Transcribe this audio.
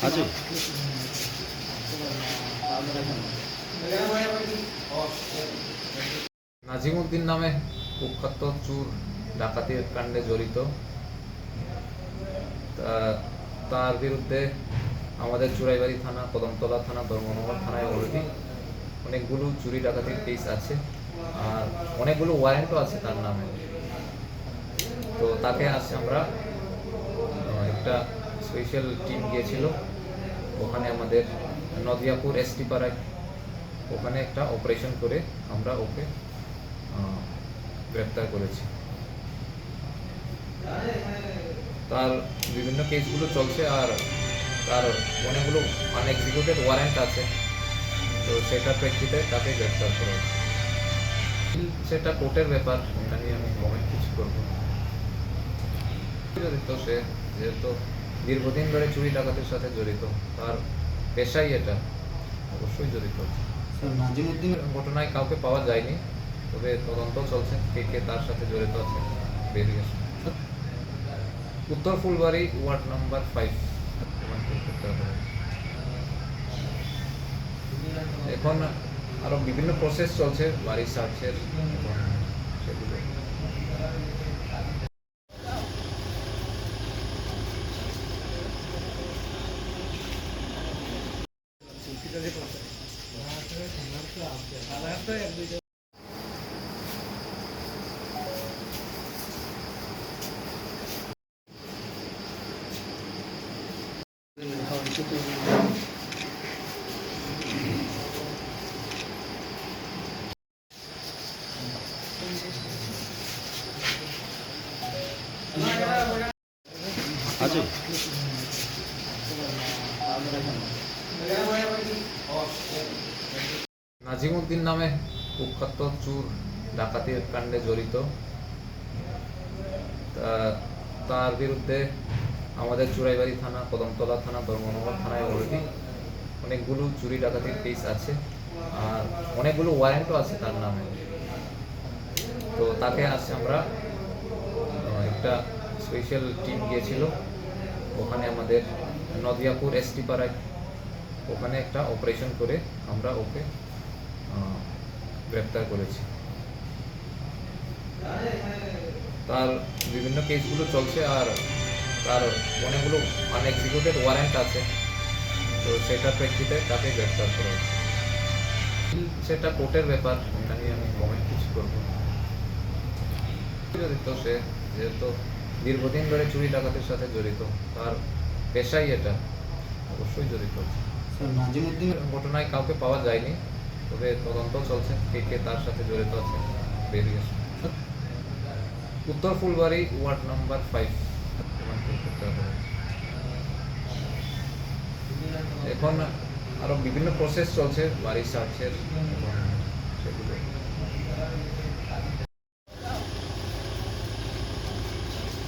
아주 নাজিমুদ্দিন নামে কুখ্যাত চুর, ডাকাতি কাণ্ডে জড়িত। তার বিরুদ্ধে আমাদের চুরাইবাড়ি থানা, কদমতলা থানা, ধর্মনগর থানায় অলরেডি অনেকগুলো চুরি ডাকাতির কেস আছে। আর অনেকগুলো ওয়ারেন্টও আছে তার নামে। তো তাকে আজকে আমরা একটা স্পেশাল টিম গিয়েছিল। ওখানে আমাদের নদিয়াপুর এসটি পাড়ায় ওখানে একটা অপারেশন করে আমরা ওকে গ্রেপ্তার করেছি তার বিভিন্ন কেসগুলো চলছে আর তার অনেকগুলো আনএক্সিকিউটেড ওয়ারেন্ট আছে তো সেটার প্রেক্ষিতে তাকে গ্রেপ্তার করা হয়েছে। সেটা কোর্টের ব্যাপার এটা নিয়ে আমি কমেন্ট কিছু করব না। জড়িত সে যেহেতু দীর্ঘদিন ধরে চুরি ডাকাতির সাথে জড়িত তার পেশাই এটা অবশ্যই জড়িত ঘটনায় কাউকে পাওয়া যায়নি তবে তদন্ত চলছে, কে কে তার সাথে জড়িত আছে, বেরিয়ে আসবে উত্তর ফুলবাড়ি ওয়ার্ড নাম্বার ফাইভ এখন আরও বিভিন্ন প্রসেস চলছে, বাড়ি সার্চের সেগুলো। আছে নাজিমুদ্দিন নামে কুখ্যাত চুর ডাকাতি কাণ্ডে জড়িত। তার বিরুদ্ধে আমাদের চুরাইবাড়ি থানা, কদমতলা থানা ধর্মনগর থানায় অলরেডি অনেকগুলো চুরি ডাকাতির কেস আছে। আর অনেকগুলো ওয়ারেন্টও আছে তার নামে। তো তাকে আজকে আমরা একটা স্পেশাল টিম গিয়েছিল। ওখানে আমাদের নদিয়াপুর এসটি পাড়ায় ওখানে একটা অপারেশন করে আমরা ওকে গ্রেপ্তার করেছি। তার বিভিন্ন কেসগুলো চলছে আর তার অনেকগুলো আনএক্সিকিউটেড ওয়ারেন্ট আছে তো সেটার প্রেক্ষিতে তাকে গ্রেপ্তার করা হয়েছে। সেটা কোর্টের ব্যাপার এটা নিয়ে আমি কমেন্ট কিছু করব। জড়িত সে যেহেতু দীর্ঘদিন ধরে চুরি ডাকাতির সাথে জড়িত তার পেশাই এটা অবশ্যই জড়িত ঘটনায় কাউকে পাওয়া যায়নি তবে তদন্ত চলছে কে কে তার সাথে জড়িত আছে বেরিয়ে উত্তর ফুলবাড়ি ওয়ার্ড নাম্বার ফাইভ এখন আরও বিভিন্ন প্রসেস চলছে বাড়ি সার্চের।